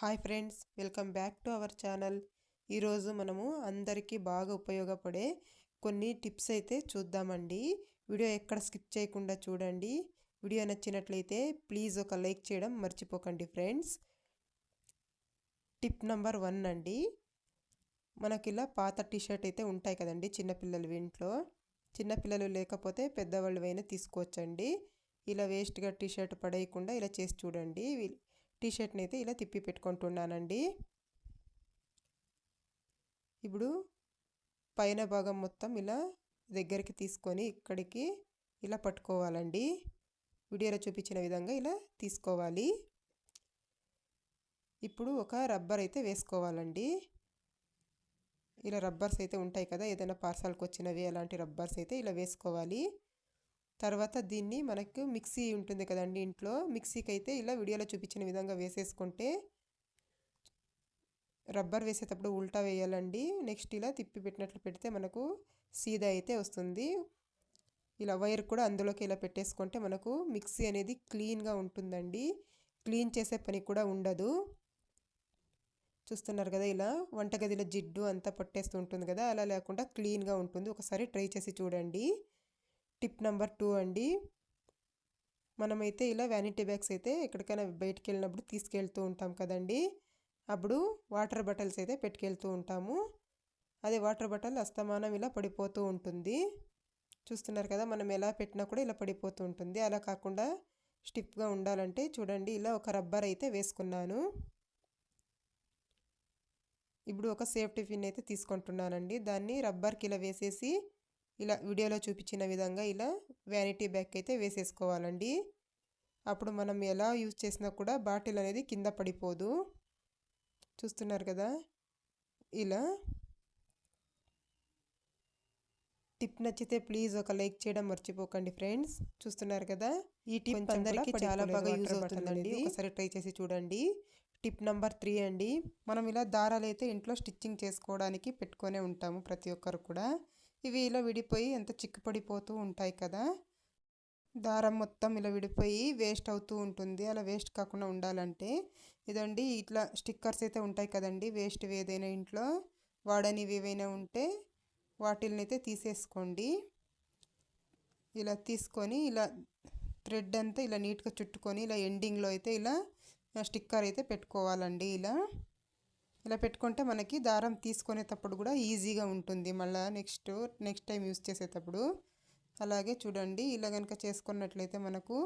Hi friends welcome back to our channel. ఈరోజు మనము అందరికీ బాగా ఉపయోగపడే కొన్ని టిప్స్ అయితే చూద్దామండి. వీడియో ఎక్కడ స్కిప్ చేయకుండా చూడండి. వీడియో నచ్చినట్లయితే ప్లీజ్ ఒక లైక్ చేయడం మర్చిపోకండి ఫ్రెండ్స్. టిప్ నెంబర్ వన్ అండి. మనకి ఇలా పాత టీషర్ట్ అయితే ఉంటాయి కదండి చిన్నపిల్లలు ఇంట్లో. చిన్నపిల్లలు లేకపోతే పెద్దవాళ్ళు అయినా తీసుకోవచ్చండి. ఇలా వేస్ట్గా టీషర్ట్ పడేయకుండా ఇలా చేసి చూడండి. టీషర్ట్ని అయితే ఇలా తిప్పి పెట్టుకుంటున్నానండి. ఇప్పుడు పైన భాగం మొత్తం ఇలా దగ్గరికి తీసుకొని ఇక్కడికి ఇలా పట్టుకోవాలండి. వీడియోలో చూపించిన విధంగా ఇలా తీసుకోవాలి. ఇప్పుడు ఒక రబ్బర్ అయితే వేసుకోవాలండి. ఇలా రబ్బర్స్ అయితే ఉంటాయి కదా ఏదైనా పార్సల్కి వచ్చినవి అలాంటి రబ్బర్స్ అయితే ఇలా వేసుకోవాలి. తర్వాత దీన్ని మనకు మిక్సీ ఉంటుంది కదండి ఇంట్లో. మిక్సీకి అయితే ఇలా వీడియోలో చూపించిన విధంగా వేసేసుకుంటే రబ్బర్ వేసేటప్పుడు ఉల్టా వేయాలండి. నెక్స్ట్ ఇలా తిప్పి పెట్టినట్లు పెడితే మనకు సీదా అయితే వస్తుంది. ఇలా వైర్ కూడా అందులోకి ఇలా పెట్టేసుకుంటే మనకు మిక్సీ అనేది క్లీన్గా ఉంటుందండి. క్లీన్ చేసే పని కూడా ఉండదు. చూస్తున్నారు కదా ఇలా వంటగదిలో జిడ్డు అంతా పట్టేస్తూ ఉంటుంది కదా అలా లేకుండా క్లీన్గా ఉంటుంది. ఒకసారి ట్రై చేసి చూడండి. టిప్ నెంబర్ టూ అండి. మనమైతే ఇలా వ్యానిటీ బ్యాగ్స్ అయితే ఎక్కడికైనా బయటికి వెళ్ళినప్పుడు తీసుకెళ్తూ ఉంటాం కదండి. అప్పుడు వాటర్ బాటిల్స్ అయితే పెట్టుకెళ్తూ ఉంటాము. అదే వాటర్ బాటిల్ అస్తమానం ఇలా పడిపోతూ ఉంటుంది. చూస్తున్నారు కదా మనం ఎలా పెట్టినా కూడా ఇలా పడిపోతూ ఉంటుంది. అలా కాకుండా స్టిప్గా ఉండాలంటే చూడండి ఇలా ఒక రబ్బర్ అయితే వేసుకున్నాను. ఇప్పుడు ఒక సేఫ్టీ పిన్ అయితే తీసుకుంటున్నానండి. దాన్ని రబ్బర్కి ఇలా వేసేసి ఇలా వీడియోలో చూపించిన విధంగా ఇలా వ్యానిటీ బ్యాగ్ అయితే వేసేసుకోవాలండి. అప్పుడు మనం ఎలా యూజ్ చేసినా కూడా బాటిల్ అనేది కింద పడిపోదు. చూస్తున్నారు కదా? ఇలా టిప్ నచ్చితే ప్లీజ్ ఒక లైక్ చేయడం మర్చిపోకండి ఫ్రెండ్స్ చూస్తున్నారు కదా? ఈ టిప్ అందరికీ చాలా బాగా యూజ్ అవుతుందండి. ఒకసారి ట్రై చేసి చూడండి. టిప్ నెంబర్ త్రీ అండి. మనం ఇలా దారాలు అయితే ఇంట్లో స్టిచ్చింగ్ చేసుకోవడానికి పెట్టుకొనే ఉంటాము ప్రతి ఒక్కరు కూడా. ఇవి ఇలా విడిపోయి ఎంత చిక్కుపడిపోతూ ఉంటాయి కదా? దారం మొత్తం ఇలా విడిపోయి వేస్ట్ అవుతూ ఉంటుంది. అలా వేస్ట్ కాకుండా ఉండాలంటే ఇదండి ఇట్లా స్టిక్కర్స్ అయితే ఉంటాయి కదండి. వేస్ట్ ఏదైనా ఇంట్లో వాడనివి ఏవైనా ఉంటే వాటిల్ని అయితే తీసేసుకోండి. ఇలా తీసుకొని ఇలా థ్రెడ్ అంతా ఇలా నీట్గా చుట్టుకొని ఇలా ఎండింగ్లో అయితే ఇలా స్టిక్కర్ అయితే పెట్టుకోవాలండి ఇలా. ఇలా పెట్టుకుంటే మనకి దారం తీసుకునేటప్పుడు కూడా ఈజీగా ఉంటుంది. మళ్ళీ నెక్స్ట్ నెక్స్ట్ టైం యూస్ చేసేటప్పుడు. అలాగే చూడండి ఇలా కనుక చేసుకున్నట్లయితే మనకు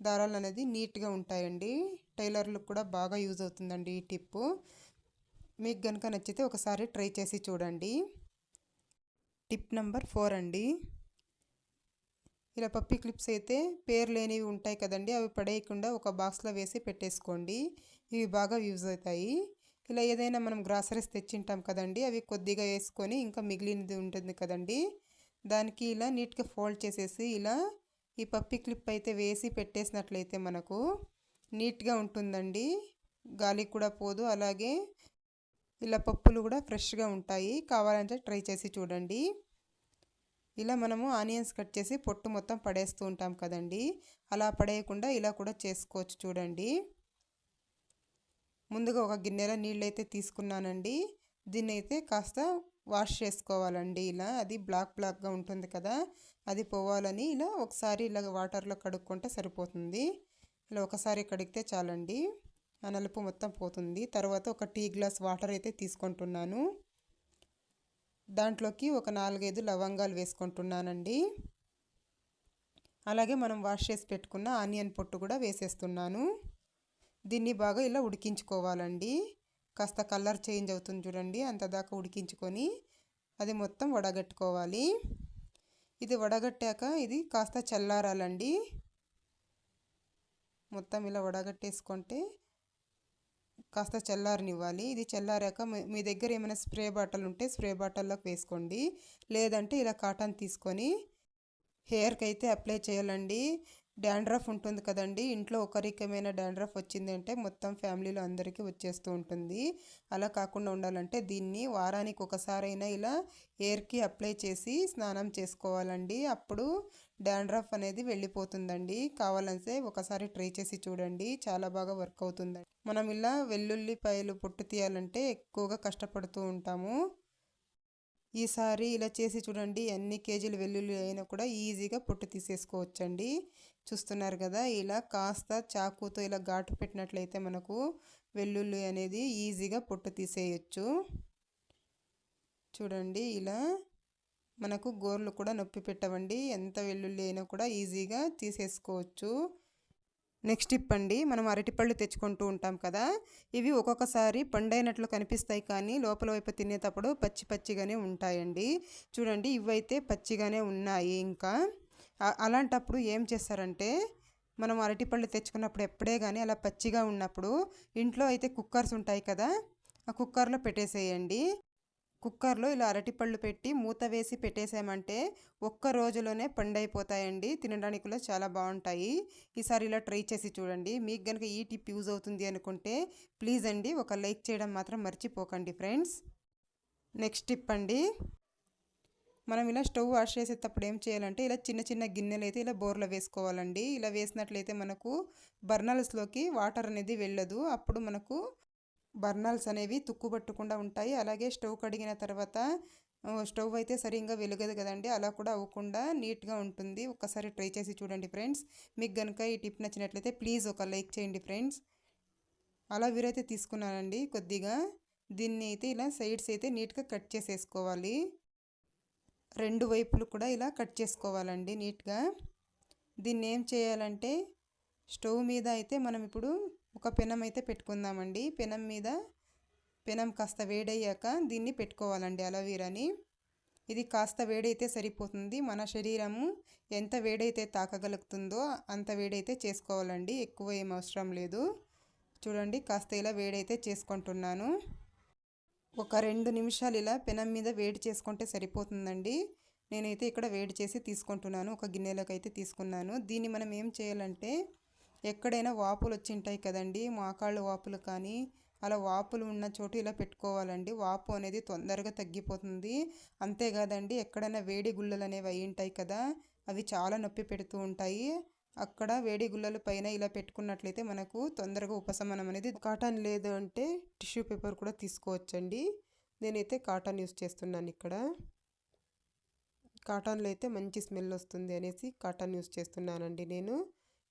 దారాలు అనేది నీట్గా ఉంటాయండి. టైలర్లకు కూడా బాగా యూజ్ అవుతుందండి ఈ టిప్పు. మీకు కనుక నచ్చితే ఒకసారి ట్రై చేసి చూడండి. టిప్ నెంబర్ ఫోర్ అండి. ఇలా పప్పి క్లిప్స్ అయితే పేరు లేనివి ఉంటాయి కదండి అవి పడేయకుండా ఒక బాక్స్లో వేసి పెట్టేసుకోండి. ఇవి బాగా యూజ్ అవుతాయి. ఇలా ఏదైనా మనం గ్రాసరీస్ తెచ్చింటాం కదండి అవి కొద్దిగా వేసుకొని ఇంకా మిగిలినది ఉంటుంది కదండి. దానికి ఇలా నీట్గా ఫోల్డ్ చేసేసి ఇలా ఈ పప్పి క్లిప్ అయితే వేసి పెట్టేసినట్లయితే మనకు నీట్గా ఉంటుందండి. గాలి కూడా పోదు అలాగే ఇలా పప్పులు కూడా ఫ్రెష్గా ఉంటాయి. కావాలంటే ట్రై చేసి చూడండి. ఇలా మనము ఆనియన్స్ కట్ చేసి పొట్టు మొత్తం పడేస్తూ ఉంటాం కదండి. అలా పడేయకుండా ఇలా కూడా చేసుకోవచ్చు చూడండి. ముందుగా ఒక గిన్నెలో నీళ్ళు అయితే తీసుకున్నానండి. దీన్ని అయితే కాస్త వాష్ చేసుకోవాలండి ఇలా. అది బ్లాక్ బ్లాక్గా ఉంటుంది కదా. అది పోవాలని ఇలా ఒకసారి ఇలా వాటర్లో కడుక్కుంటే సరిపోతుంది. ఇలా ఒకసారి కడిగితే చాలండి. ఆ నలుపు మొత్తం పోతుంది. తర్వాత ఒక టీ గ్లాస్ వాటర్ అయితే తీసుకుంటున్నాను. దాంట్లోకి ఒక నాలుగైదు లవంగాలు వేసుకుంటున్నానండి. అలాగే మనం వాష్ చేసి పెట్టుకున్న ఆనియన్ పొట్టు కూడా వేసేస్తున్నాను. దీన్ని బాగా ఇలా ఉడికించుకోవాలండి. కాస్త కలర్ చేంజ్ అవుతుంది చూడండి అంత దాకా ఉడికించుకొని అది మొత్తం వడగట్టుకోవాలి. ఇది వడగట్టాక ఇది కాస్త చల్లారాలండి. మొత్తం ఇలా వడగట్టేసుకుంటే కాస్త చల్లారనివ్వాలి. ఇది చల్లారాక మీ దగ్గర ఏమైనా స్ప్రే బాటిల్ ఉంటే స్ప్రే బాటిల్లోకి వేసుకోండి. లేదంటే ఇలా కాటన్ తీసుకొని హెయిర్కి అయితే అప్లై చేయాలండి. డాండ్రఫ్ ఉంటుంది కదండి. ఇంట్లో ఒకరికమైన డాండ్రఫ్ వచ్చింది అంటే మొత్తం ఫ్యామిలీలో అందరికీ వచ్చేస్తూ ఉంటుంది. అలా కాకుండా ఉండాలంటే దీన్ని వారానికి ఒకసారైనా ఇలా హెయిర్కి అప్లై చేసి స్నానం చేసుకోవాలండి. అప్పుడు డాండ్రఫ్ అనేది వెళ్ళిపోతుందండి. కావాలంటే ఒకసారి ట్రై చేసి చూడండి. చాలా బాగా వర్క్ అవుతుందండి. మనం ఇలా వెల్లుల్లిపాయలు పొట్టు తీయాలంటే ఎక్కువగా కష్టపడుతూ ఉంటాము. ఈసారి ఇలా చేసి చూడండి ఎన్ని కేజీలు వెల్లుల్లి అయినా కూడా ఈజీగా పొట్టు తీసేసుకోవచ్చండి. చూస్తున్నారు కదా ఇలా కాస్త చాకుతో ఇలా ఘాటు పెట్టినట్లయితే మనకు వెల్లుల్లి అనేది ఈజీగా పొట్టు తీసేయచ్చు. చూడండి ఇలా మనకు గోర్లు కూడా నొప్పి పెట్టవండి. ఎంత వెల్లుల్లి అయినా కూడా ఈజీగా తీసేసుకోవచ్చు. నెక్స్ట్ టిప్ అండి మనం అరటిపళ్ళు తెచ్చుకుంటూ ఉంటాం కదా ఇవి ఒక్కొక్కసారి పండైనట్లు కనిపిస్తాయి కానీ లోపల వైపు తినేటప్పుడు పచ్చి పచ్చిగానే ఉంటాయండి. చూడండి ఇవైతే పచ్చిగానే ఉన్నాయి ఇంకా. అలాంటప్పుడు ఏం చేస్తారంటే మనం అరటిపళ్ళు తెచ్చుకున్నప్పుడు ఎప్పుడే కానీ అలా పచ్చిగా ఉన్నప్పుడు ఇంట్లో అయితే కుక్కర్స్ ఉంటాయి కదా ఆ కుక్కర్లో పెట్టేసేయండి. కుక్కర్లో ఇలా అరటిపళ్ళు పెట్టి మూత వేసి పెట్టేసామంటే ఒక్క రోజులోనే పండైపోతాయండి. తినడానికి కూడా చాలా బాగుంటాయి. ఈసారి ఇలా ట్రై చేసి చూడండి. మీకు కనుక ఈ టిప్ యూజ్ అవుతుంది అనుకుంటే ప్లీజ్ అండి ఒక లైక్ చేయడం మాత్రం మర్చిపోకండి ఫ్రెండ్స్. నెక్స్ట్ టిప్ అండి. మనం ఇలా స్టవ్ వాష్ చేసేటప్పుడు ఏం చేయాలంటే ఇలా చిన్న చిన్న గిన్నెలు అయితే ఇలా బోర్లో వేసుకోవాలండి. ఇలా వేసినట్లయితే మనకు బర్నల్స్లోకి వాటర్ అనేది వెళ్ళదు. అప్పుడు మనకు బర్నల్స్ అనేవి తుక్కుబట్టకుండా ఉంటాయి. అలాగే స్టవ్ కడిగిన తర్వాత స్టవ్ అయితే సరిగ్గా వెలుగదు కదండి. అలా కూడా అవ్వకుండా నీట్గా ఉంటుంది. ఒక్కసారి ట్రై చేసి చూడండి ఫ్రెండ్స్. మీకు కనుక ఈ టిప్ నచ్చినట్లయితే ప్లీజ్ ఒక లైక్ చేయండి ఫ్రెండ్స్. అలా వీరైతే తీసుకున్నానండి కొద్దిగా. దీన్ని అయితే ఇలా సైడ్స్ అయితే నీట్గా కట్ చేసేసుకోవాలి. రెండు వైపులు కూడా ఇలా కట్ చేసుకోవాలండి నీట్గా. దీన్ని ఏం చేయాలంటే స్టవ్ మీద అయితే మనం ఇప్పుడు ఒక పెనం అయితే పెట్టుకుందామండి. పెనం మీద పెనం కాస్త వేడయ్యాక దీన్ని పెట్టుకోవాలండి అలవీరాని. ఇది కాస్త వేడైతే సరిపోతుంది. మన శరీరము ఎంత వేడైతే తాకగలుగుతుందో అంత వేడైతే చేసుకోవాలండి. ఎక్కువ ఏం అవసరం లేదు. చూడండి కాస్త ఇలా వేడైతే చేసుకుంటున్నాను. ఒక రెండు నిమిషాలు ఇలా పెనం మీద వేడి చేసుకుంటే సరిపోతుందండి. నేనైతే ఇక్కడ వేడి చేసి తీసుకుంటున్నాను. ఒక గిన్నెలోకి అయితే తీసుకున్నాను. దీన్ని మనం ఏం చేయాలంటే ఎక్కడైనా వాపులు వచ్చి ఉంటాయి కదండి మోకాళ్ళు వాపులు కానీ. అలా వాపులు ఉన్న చోటు ఇలా పెట్టుకోవాలండి. వాపు అనేది తొందరగా తగ్గిపోతుంది. అంతేకాదండి ఎక్కడైనా వేడి గుళ్ళలు అనేవి అయి ఉంటాయి కదా అవి చాలా నొప్పి పెడుతూ ఉంటాయి. అక్కడ వేడి గుళ్ళల పైన ఇలా పెట్టుకున్నట్లయితే మనకు తొందరగా ఉపశమనం అనేది కాటన్ లేదు అంటే టిష్యూ పేపర్ కూడా తీసుకోవచ్చండి. నేనైతే కాటన్ యూస్ చేస్తున్నాను ఇక్కడ. కాటన్లో అయితే మంచి స్మెల్ వస్తుంది అనేసి కాటన్ యూస్ చేస్తున్నానండి నేను.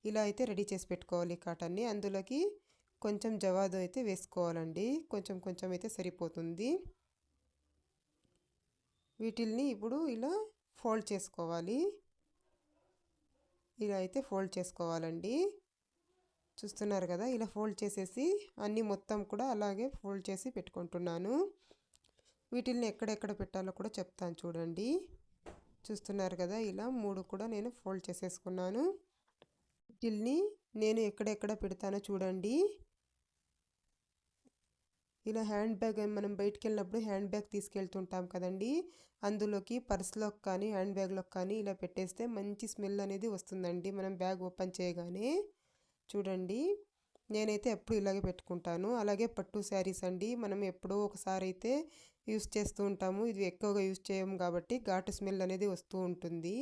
ఇలా అయితే రెడీ చేసి పెట్టుకోవాలి కాటన్ని. అందులోకి కొంచెం జవాదు అయితే వేసుకోవాలండి. కొంచెం కొంచెం అయితే సరిపోతుంది. వీటిల్ని ఇప్పుడు ఇలా ఫోల్డ్ చేసుకోవాలి. ఇలా అయితే ఫోల్డ్ చేసుకోవాలండి. చూస్తున్నారు కదా ఇలా ఫోల్డ్ చేసేసి అన్నీ మొత్తం కూడా అలాగే ఫోల్డ్ చేసి పెట్టుకుంటున్నాను. వీటిల్ని ఎక్కడెక్కడ పెట్టాలో కూడా చెప్తాను చూడండి. చూస్తున్నారు కదా ఇలా మూడు కూడా నేను ఫోల్డ్ చేసేసుకున్నాను. వీటిల్ని నేను ఎక్కడెక్కడ పెడతానో చూడండి. ఇలా హ్యాండ్ బ్యాగ్ మనం బయటికి వెళ్ళినప్పుడు హ్యాండ్ బ్యాగ్ తీసుకెళ్తుంటాం కదండి. అందులోకి పర్స్లోకి కానీ హ్యాండ్ బ్యాగ్లోకి కానీ ఇలా పెట్టేస్తే మంచి స్మెల్ అనేది వస్తుందండి. మనం బ్యాగ్ ఓపెన్ చేయగానే చూడండి. నేనైతే ఎప్పుడు ఇలాగే పెట్టుకుంటాను. అలాగే పట్టు శారీస్ అండి. మనం ఎప్పుడో ఒకసారి అయితే యూస్ చేస్తూ ఉంటాము. ఇది ఎక్కువగా యూస్ చేయము కాబట్టి ఘాటు స్మెల్ అనేది వస్తూ ఉంటుంది.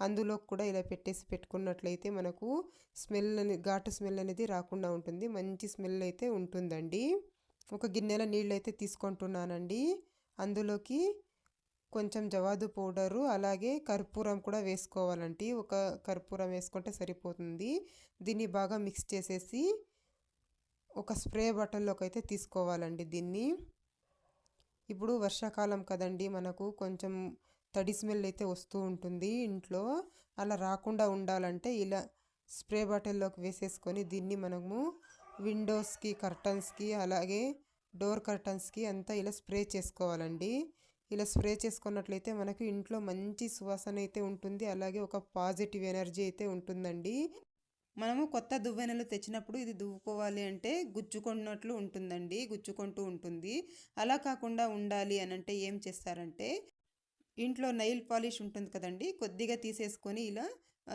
అందులో కూడా ఇలా పెట్టేసి పెట్టుకున్నట్లయితే మనకు స్మెల్ అని ఘాటు స్మెల్ అనేది రాకుండా ఉంటుంది. మంచి స్మెల్ అయితే ఉంటుందండి. ఒక గిన్నెల నీళ్ళు అయితే తీసుకుంటున్నానండి. అందులోకి కొంచెం జవాదు పౌడరు అలాగే కర్పూరం కూడా వేసుకోవాలండి. ఒక కర్పూరం వేసుకుంటే సరిపోతుంది. దీన్ని బాగా మిక్స్ చేసేసి ఒక స్ప్రే బట్టల్లోకి అయితే తీసుకోవాలండి దీన్ని. ఇప్పుడు వర్షాకాలం కదండి మనకు కొంచెం తడి స్మెల్ అయితే వస్తూ ఉంటుంది ఇంట్లో. అలా రాకుండా ఉండాలంటే ఇలా స్ప్రే బాటిల్లోకి వేసేసుకొని దీన్ని మనము విండోస్కి కర్టన్స్కి అలాగే డోర్ కర్టన్స్కి అంతా ఇలా స్ప్రే చేసుకోవాలండి. ఇలా స్ప్రే చేసుకున్నట్లయితే మనకు ఇంట్లో మంచి సువాసన అయితే ఉంటుంది. అలాగే ఒక పాజిటివ్ ఎనర్జీ అయితే ఉంటుందండి. మనము కొత్త దువ్వెనలు తెచ్చినప్పుడు ఇది దువ్వుకోవాలి అంటే గుచ్చుకున్నట్లు ఉంటుందండి. గుచ్చుకుంటూ ఉంటుంది. అలా కాకుండా ఉండాలి అని అంటే ఏం చేస్తారంటే ఇంట్లో నైల్ పాలిష్ ఉంటుంది కదండి కొద్దిగా తీసేసుకొని ఇలా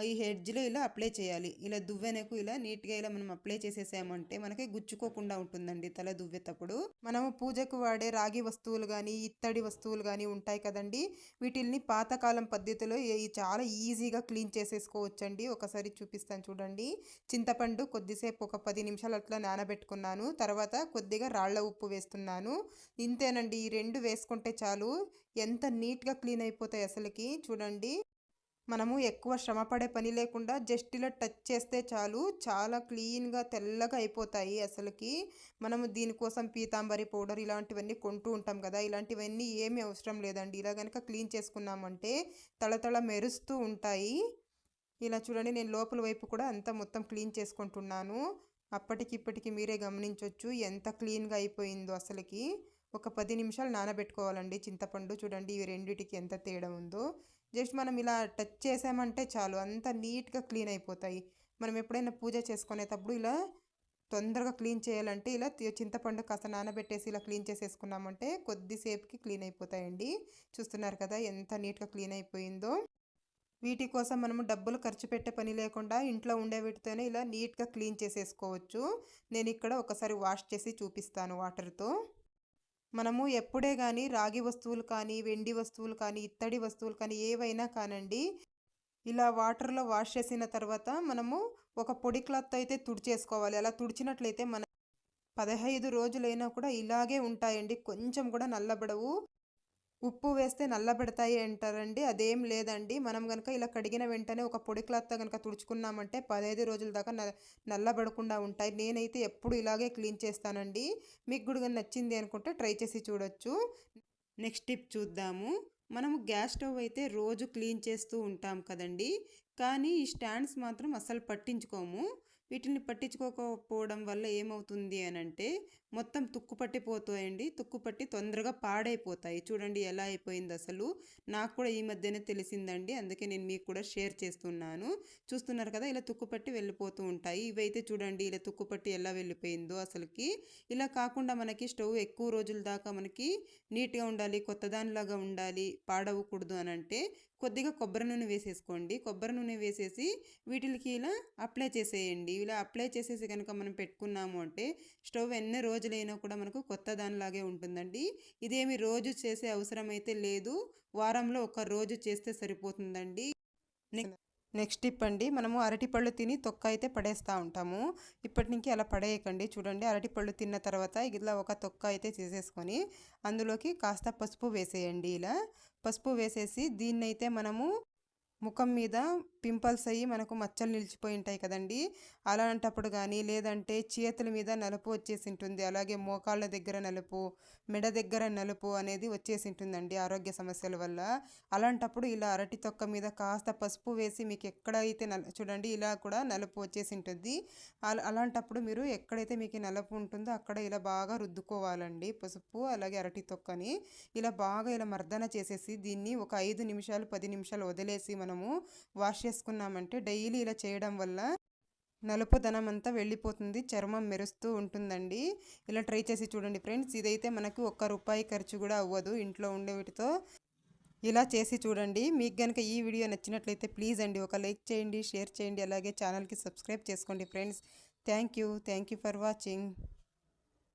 ఈ హెడ్జ్లో ఇలా అప్లై చేయాలి. ఇలా దువ్వెనకు ఇలా నీట్గా ఇలా మనం అప్లై చేసేసామంటే మనకి గుచ్చుకోకుండా ఉంటుందండి తల దువ్వేటప్పుడు. మనము పూజకు వాడే రాగి వస్తువులు కానీ ఇత్తడి వస్తువులు కానీ ఉంటాయి కదండి. వీటిల్ని పాతకాలం పద్ధతిలో చాలా ఈజీగా క్లీన్ చేసేసుకోవచ్చండి. ఒకసారి చూపిస్తాను చూడండి. చింతపండు కొద్దిసేపు ఒక పది నిమిషాలు అట్లా నానబెట్టుకున్నాను. తర్వాత కొద్దిగా రాళ్ళ ఉప్పు వేస్తున్నాను. ఇంతేనండి. ఈ రెండు వేసుకుంటే చాలు. ఎంత నీట్గా క్లీన్ అయిపోతాయి అసలుకి. చూడండి. మనము ఎక్కువ శ్రమ పడే పని లేకుండా జస్ట్ ఇలా టచ్ చేస్తే చాలు. చాలా క్లీన్గా తెల్లగా అయిపోతాయి అసలుకి. మనము దీనికోసం పీతాంబరి పౌడర్ ఇలాంటివన్నీ కొంటూ ఉంటాం కదా. ఇలాంటివన్నీ ఏమీ అవసరం లేదండి. ఇలా కనుక క్లీన్ చేసుకున్నామంటే తళతళ మెరుస్తూ ఉంటాయి. ఇలా చూడండి నేను లోపల వైపు కూడా అంతా మొత్తం క్లీన్ చేసుకుంటున్నాను. అప్పటికి ఇప్పటికి మీరే గమనించవచ్చు ఎంత క్లీన్గా అయిపోయిందో అసలుకి. ఒక పది నిమిషాలు నానబెట్టుకోవాలండి చింతపండు. చూడండి ఇవి రెండిటికి ఎంత తేడా ఉందో. జస్ట్ మనం ఇలా టచ్ చేసామంటే చాలు. అంత నీట్గా క్లీన్ అయిపోతాయి. మనం ఎప్పుడైనా పూజ చేసుకునేటప్పుడు ఇలా తొందరగా క్లీన్ చేయాలంటే ఇలా చింతపండు కాస్త నానబెట్టేసి ఇలా క్లీన్ చేసేసుకున్నామంటే కొద్దిసేపుకి క్లీన్ అయిపోతాయండి. చూస్తున్నారు కదా ఎంత నీట్గా క్లీన్ అయిపోయిందో. వీటి కోసం మనము డబ్బులు ఖర్చు పెట్టే పని లేకుండా ఇంట్లో ఉండే వీటితోనే ఇలా నీట్గా క్లీన్ చేసేసుకోవచ్చు. నేను ఇక్కడ ఒకసారి వాష్ చేసి చూపిస్తాను వాటర్తో. మనము ఎప్పుడే కానీ రాగి వస్తువులు కానీ వెండి వస్తువులు కానీ ఇత్తడి వస్తువులు కానీ ఏవైనా కానండి ఇలా వాటర్లో వాష్ చేసిన తర్వాత మనము ఒక పొడి క్లాత్ అయితే తుడిచేసుకోవాలి. అలా తుడిచినట్లయితే మన పదహైదు రోజులైనా కూడా ఇలాగే ఉంటాయండి. కొంచెం కూడా నల్లబడవు. ఉప్పు వేస్తే నల్లబడతాయి అంటారండి. అదేం లేదండి. మనం కనుక ఇలా కడిగిన వెంటనే ఒక పొడి క్లాత్తో కనుక తుడుచుకున్నామంటే పదహైదు రోజుల దాకా న నల్లబడకుండా ఉంటాయి. నేనైతే ఎప్పుడు ఇలాగే క్లీన్ చేస్తానండి. మీకు కూడా నచ్చింది అనుకుంటే ట్రై చేసి చూడొచ్చు. నెక్స్ట్ టిప్ చూద్దాము. మనము గ్యాస్ స్టవ్ అయితే రోజు క్లీన్ చేస్తూ ఉంటాం కదండి. కానీ ఈ స్టాండ్స్ మాత్రం అస్సలు పట్టించుకోము. వీటిని పట్టించుకోకపోవడం వల్ల ఏమవుతుంది అని అంటే మొత్తం తుక్కు పట్టిపోతాయండి. తుక్కు పట్టి తొందరగా పాడైపోతాయి. చూడండి ఎలా అయిపోయింది అసలు. నాకు కూడా ఈ మధ్యనే తెలిసిందండి. అందుకే నేను మీకు కూడా షేర్ చేస్తున్నాను. చూస్తున్నారు కదా ఇలా తుక్కు పట్టి వెళ్ళిపోతూ ఉంటాయి. ఇవైతే చూడండి ఇలా తుక్కు పట్టి ఎలా వెళ్ళిపోయిందో అసలుకి. ఇలా కాకుండా మనకి స్టవ్ ఎక్కువ రోజుల దాకా మనకి నీట్గా ఉండాలి కొత్త దానిలాగా ఉండాలి పాడవకూడదు అని అంటే కొద్దిగా కొబ్బరి నూనె వేసేసుకోండి. కొబ్బరి నూనె వేసేసి వీటికి ఇలా అప్లై చేసేయండి. ఇలా అప్లై చేసేసి కనుక మనం పెట్టుకున్నాము అంటే స్టవ్ ఎన్ని రోజులైనా కూడా మనకు కొత్త దానిలాగే ఉంటుందండి. ఇదేమి రోజు చేసే అవసరం అయితే లేదు. వారంలో ఒక రోజు చేస్తే సరిపోతుందండి. నెక్స్ట్ టిప్ అండి. మనము అరటిపళ్ళు తిని తొక్క అయితే పడేస్తూ ఉంటాము. ఇప్పటి నుంచి అలా పడేయకండి. చూడండి అరటిపళ్ళు తిన్న తర్వాత ఇలా ఒక తొక్క అయితే చేసేసుకొని అందులోకి కాస్త పసుపు వేసేయండి ఇలా. పసుపు వేసేసి దీన్నైతే మనము ముఖం మీద పింపుల్స్ అయ్యి మనకు మచ్చలు నిలిచిపోయి ఉంటాయి కదండి. అలాంటప్పుడు కానీ లేదంటే చేతుల మీద నలుపు వచ్చేసి ఉంటుంది అలాగే మోకాళ్ళ దగ్గర నలుపు మెడ దగ్గర నలుపు అనేది వచ్చేసి ఉంటుందండి ఆరోగ్య సమస్యల వల్ల. అలాంటప్పుడు ఇలా అరటి తొక్క మీద కాస్త పసుపు వేసి మీకు ఎక్కడైతే నల్ చూడండి ఇలా కూడా నలుపు వచ్చేసి ఉంటుంది అలా అలాంటప్పుడు మీరు ఎక్కడైతే మీకు నలుపు ఉంటుందో అక్కడ ఇలా బాగా రుద్దుకోవాలండి పసుపు అలాగే అరటి తొక్కని. ఇలా బాగా ఇలా మర్దన చేసేసి దీన్ని ఒక ఐదు నిమిషాలు పది నిమిషాలు వదిలేసి మనం మనము వాష్ చేసుకున్నామంటే డైలీ ఇలా చేయడం వల్ల నలుపుదనం అంతా వెళ్ళిపోతుంది చర్మం మెరుస్తూ ఉంటుందండి. ఇలా ట్రై చేసి చూడండి ఫ్రెండ్స్. ఇదైతే మనకు ఒక్క రూపాయి ఖర్చు కూడా అవ్వదు ఇంట్లో ఉండే వీటితో. ఇలా చేసి చూడండి. మీకు కనుక ఈ వీడియో నచ్చినట్లయితే ప్లీజ్ అండి ఒక లైక్ చేయండి షేర్ చేయండి. అలాగే ఛానల్కి సబ్స్క్రైబ్ చేసుకోండి friends. Thank you. Thank you for watching.